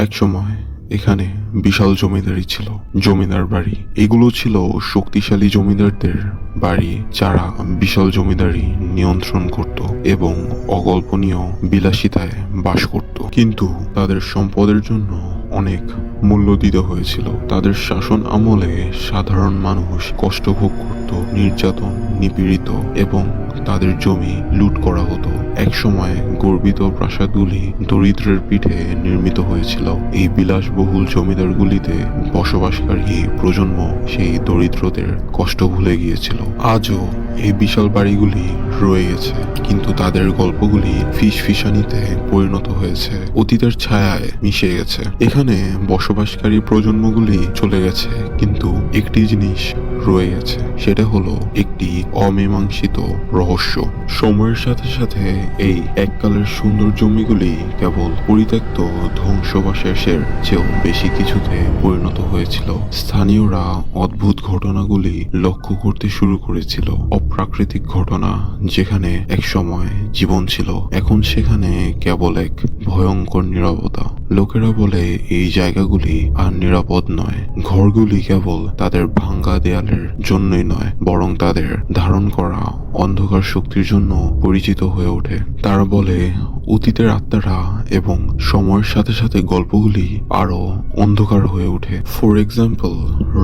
একসময় এখানে বিশাল জমিদারি ছিল, জমিদার বাড়ি। এগুলো ছিল শক্তিশালী জমিদারদের বাড়ি যারা বিশাল জমিদারি নিয়ন্ত্রণ করত এবং অকল্পনীয় বিলাসিতায় বাস করত। কিন্তু তাদের সম্পদের জন্য অনেক মূল্য দিতে হয়েছিল। তাদের শাসন আমলে সাধারণ মানুষ কষ্ট ভোগ করত, নির্যাতন, নিপীড়িত এবং তাদের জমি লুট করা হতো। একসময় গর্বিত প্রাসাদগুলি দরিদ্রের পিঠে নির্মিত হয়েছিল। এই বিলাসবহুল জমিদারগুলিতে বসবাসকারী প্রজন্ম সেই দরিদ্রদের কষ্ট ভুলে গিয়েছিল। আজও এই বিশাল বাড়িগুলি রয়ে গেছে। কিন্তু তাদের গল্পগুলি ফিস ফিসানিতে পরিণত হয়েছে। অতীতের ছায়ায় মিশে গেছে। এখানে বসবাসকারী প্রজন্মগুলি চলে গেছে। কিন্তু একটি জিনিস রয়ে গেছে সেটা হলো একটি অমীমাংসিত রহস্য। সময়ের সাথে সাথে এই এককালের সুন্দর জমিগুলি কেবল পরিত্যক্ত ধ্বংসবাশেষের চেয়েও বেশি কিছুতে পরিণত হয়েছিল। স্থানীয়রা অদ্ভুত ঘটনাগুলি লক্ষ্য করতে শুরু করেছিল। অপ্রাকৃতিক ঘটনা যেখানে এক সময় জীবন ছিল, এখন সেখানে কেবল এক ভয়ঙ্কর নীরবতা। লোকেরা বলে, এই জায়গাগুলি আর নিরাপদ নয়। ঘরগুলি কেবল তাদের ভাঙ্গা দেয়ালের জন্যই নয়, বরং তাদের ধারণ করা অন্ধকার শক্তির জন্য পরিচিত হয়ে ওঠে। তারা বলে, অতীতের আত্মারা এবং সময়ের সাথে সাথে গল্পগুলি আরও অন্ধকার হয়ে ওঠে। ফর এক্সাম্পল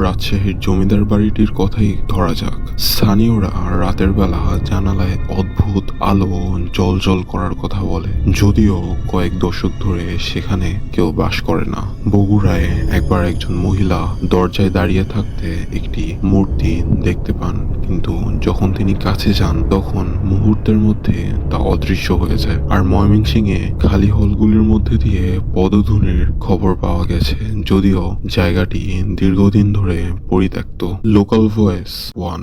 রাজশাহীর জমিদার বাড়িটির কথাই ধরা যাক। স্থানীয়রা রাতের বেলা জানালায় অদ্ভুত আলো জল জল করার কথা বলে। যদিও কয়েক দশক ধরে সেখানে কেউ বাস করে না। বগুড়ায় একবার একজন মহিলা দরজায় দাঁড়িয়ে থাকতে একটি মূর্তি দেখতে পান। কিন্তু যখন তিনি কাছে যান, তখন মুহূর্তের মধ্যে তা অদৃশ্য হয়ে যায়। আর ময়মনসিংহে খালি হলগুলির মধ্যে দিয়ে পদধ্বনির খবর পাওয়া গেছে, যদিও জায়গাটি দীর্ঘদিন ধরে পরিত্যক্ত। লোকাল ভয়েস ওয়ান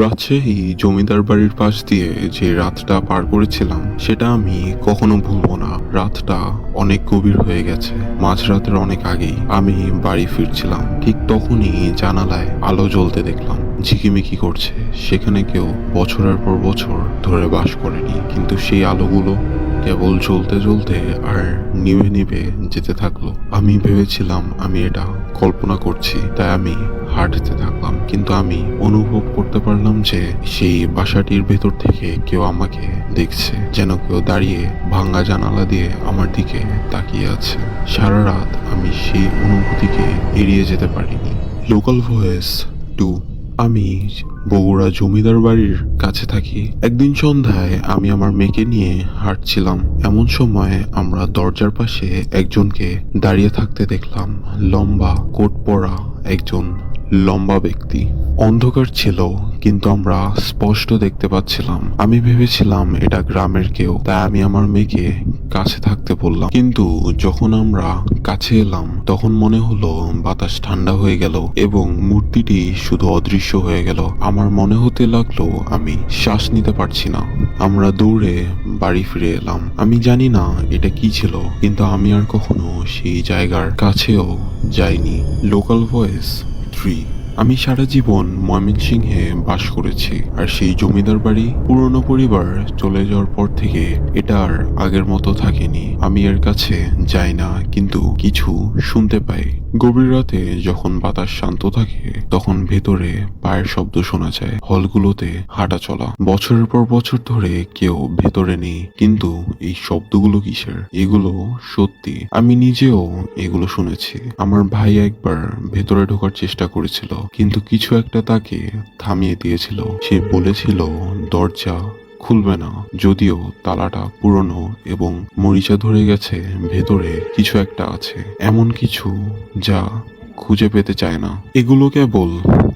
রাজশাহী জমিদার বাড়ির পাশ দিয়ে যে রাতটা পার করেছিলাম, সেটা আমি কখনো ভুলবো না। রাতটা অনেক গভীর হয়ে গেছে। মাঝরাতের অনেক আগেই আমি বাড়ি ফিরছিলাম। ঠিক তখনই জানালায় আলো জ্বলতে দেখলাম। ঝিকিমিকি করছে। সেখানে কেউ বছরের পর বছর ধরে বাস করেনি। কিন্তু সেই আলোগুলো কেবল জ্বলতে জ্বলতে আর নিভে নিভে যেতে থাকল। আমি ভেবেছিলাম আমি এটা কল্পনা করছি, তাই আমি হাঁটতে থাকলাম। কিন্তু আমি অনুভব করতে পারলাম যে সেই বাসাটির ভেতর থেকে কেউ আমাকে দেখছে, যেন কেউ দাঁড়িয়ে ভাঙ্গা জানালা দিয়ে আমার দিকে তাকিয়ে আছে। সারা রাত আমি সেই অনুভূতিকে এড়িয়ে যেতে পারিনি। লোকাল ভয়েস টু আমি বগুড়া জমিদার বাড়ির কাছে থাকি। একদিন সন্ধ্যায় আমি আমার মেয়েকে নিয়ে হাঁটছিলাম। এমন সময় আমরা দরজার পাশে একজনকে দাঁড়িয়ে থাকতে দেখলাম। লম্বা কোট পরা একজন লম্বা ব্যক্তি। অন্ধকার ছিল, কিন্তু আমরা স্পষ্ট দেখতে পাচ্ছিলাম। আমি ভেবেছিলাম এটা গ্রামের কেউ, তাই আমি আমার মেয়েকে কাছে থাকতে বললাম। কিন্তু যখন আমরা কাছে এলাম, তখন মনে হলো বাতাস ঠান্ডা হয়ে গেল এবং মূর্তিটি শুধু অদৃশ্য হয়ে গেল। আমার মনে হতে লাগল, আমি শ্বাস নিতে পারছি না। আমরা দৌড়ে বাড়ি ফিরে এলাম। আমি জানি না এটা কি ছিল, কিন্তু আমি আর কখনো সেই জায়গার কাছেও যাইনি। Local voice three. আমি সারা জীবন ময়মনসিংহে বাস করেছি, আর সেই জমিদার বাড়ি পুরনো পরিবার চলে যাওয়ার পর থেকে এটা আর আগের মতো থাকেনি। আমি এর কাছে যাই না, কিন্তু কিছু শুনতে পাই। গভীর রাতে যখন বাতাস শান্ত থাকে, তখন ভেতরে পায়ের শব্দ শোনা যায়, হলগুলোতে হাঁটা চলা। বছরের পর বছর ধরে কেউ ভেতরে নেই, কিন্তু এই শব্দগুলো কিসের? এগুলো সত্যি। আমি নিজেও এগুলো শুনেছি। আমার ভাই একবার ভেতরে ঢোকার চেষ্টা করেছিল। কিন্তু কিছু একটা তাকে থামিয়ে দিয়েছিল। সে বলেছিল, দরজা খুলবে না। যদিও তালাটা পুরনো এবং মরিচা ধরে গেছে, ভেতরে কিছু একটা আছে। এমন কিছু যা খুঁজে পেতে চায় না। এগুলো কেবল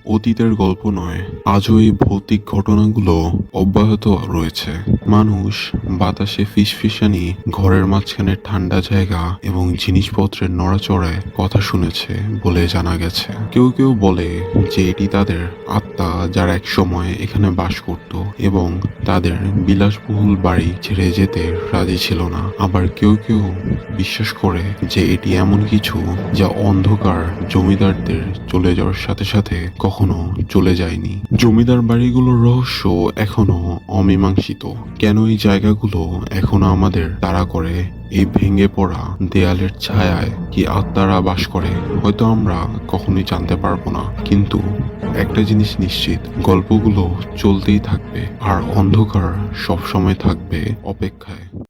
অতীতের গল্প নয়, আজও এই ভৌতিক ঘটনাগুলো অব্যাহত রয়েছে। মানুষ বাতাসে ফিসফিসানি, ঘরের মাঝখানে ঠান্ডা জায়গা এবং জিনিসপত্রের নড়াচড়ায় কথা শুনেছে বলে জানা গেছে। কেউ কেউ বলে যে এটি তাদের আত্মা যারা এক সময় এখানে বাস করত এবং তাদের বিলাসবহুল বাড়ি ছেড়ে যেতে রাজি ছিল না। আবার কেউ কেউ বিশ্বাস করে যে এটি এমন কিছু যা অন্ধকার জমিদারদের চলে যাওয়ার সাথে সাথে কখনো চলে যায়নি। জমিদার বাড়িগুলোর রহস্য এখনও অমীমাংসিত। কেন এই জায়গাগুলো এখনও আমাদের তাড়া করে? এই ভেঙে পড়া দেয়ালের ছায়ায় কি আত্মারা বাস করে? হয়তো আমরা কখনোই জানতে পারব না। কিন্তু একটা জিনিস নিশ্চিত, গল্পগুলো চলতেই থাকবে, আর অন্ধকার সবসময় থাকবে অপেক্ষায়।